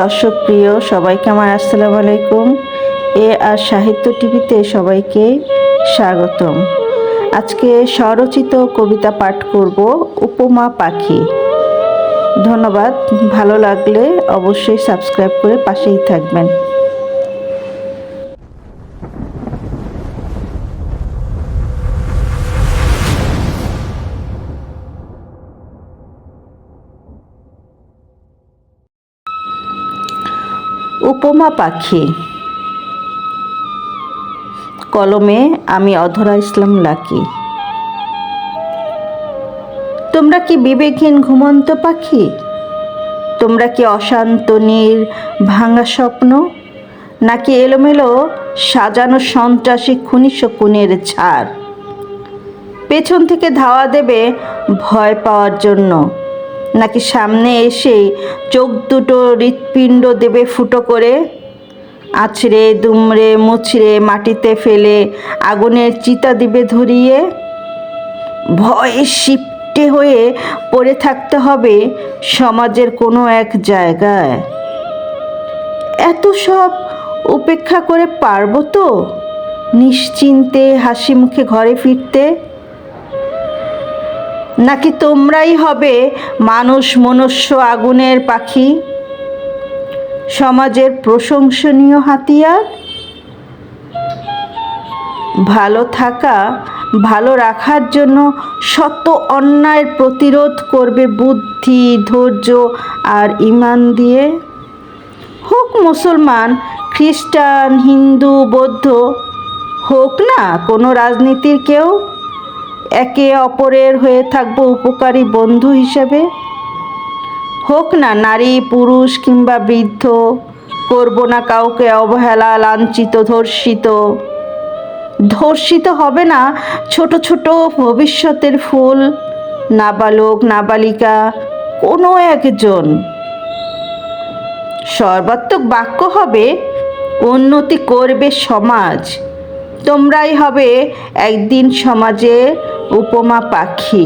দর্শক প্রিয়, সবাইকে আমার আসসালামু আলাইকুম। এ আর সাহিত্য টিভিতে সবাইকে স্বাগতম। আজকে স্বরচিত কবিতা পাঠ করব উপমা পাখি। ধন্যবাদ, ভালো লাগলে অবশ্যই সাবস্ক্রাইব করে পাশেই থাকবেন। উপমা পাখি। কলমে আমি অধরা ইসলাম লাকি। তোমরা কি বিবেকহীন ঘুমন্ত পাখি? তোমরা কি অশান্ত নীর ভাঙা স্বপ্ন? নাকি এলোমেলো সাজানো সন্ত্রাসী খুনি শকুনের ছাড় পেছন থেকে ধাওয়া দেবে ভয় পাওয়ার জন্য। নাকি সামনে এসে চোখ দুটো হৃৎপিণ্ড দেবে ফুটো করে? আছড়ে, দুমড়ে, মুছড়ে মাটিতে ফেলে আগুনের চিতা দিবে ধরিয়ে? ভয়ে শিপটে হয়ে পড়ে থাকতে হবে সমাজের কোনো এক জায়গায়। এত সব উপেক্ষা করে পারব তো? নিশ্চিন্তে হাসি মুখে ঘরে ফিরতে? নাকি তোমরাই হবে মানুষ মনুষ্য আগুনের পাখি? সমাজের প্রশংসনীয় হাতিয়ার? ভালো থাকা, ভালো রাখার জন্য শত অন্যায়ের প্রতিরোধ করবে বুদ্ধি, ধৈর্য আর ইমান দিয়ে। হোক মুসলমান, খ্রিস্টান, হিন্দু, বৌদ্ধ, হোক না কোনো রাজনীতির কেউ। একে অপরের হয়ে থাকব উপকারী বন্ধু হিসেবে। হোক না নারী, পুরুষ কিংবা বৃদ্ধ, করব না কাউকে অবহেলা, লাঞ্ছিত, ধর্ষিত। ধর্ষিত হবে না ছোট ছোট ভবিষ্যতের ফুল, নাবালক, নাবালিকা, কোনো একজন। সর্বাত্মক বাক্য হবে, উন্নতি করবে সমাজ। তোমরাই হবে একদিন সমাজে উপমা পাখি।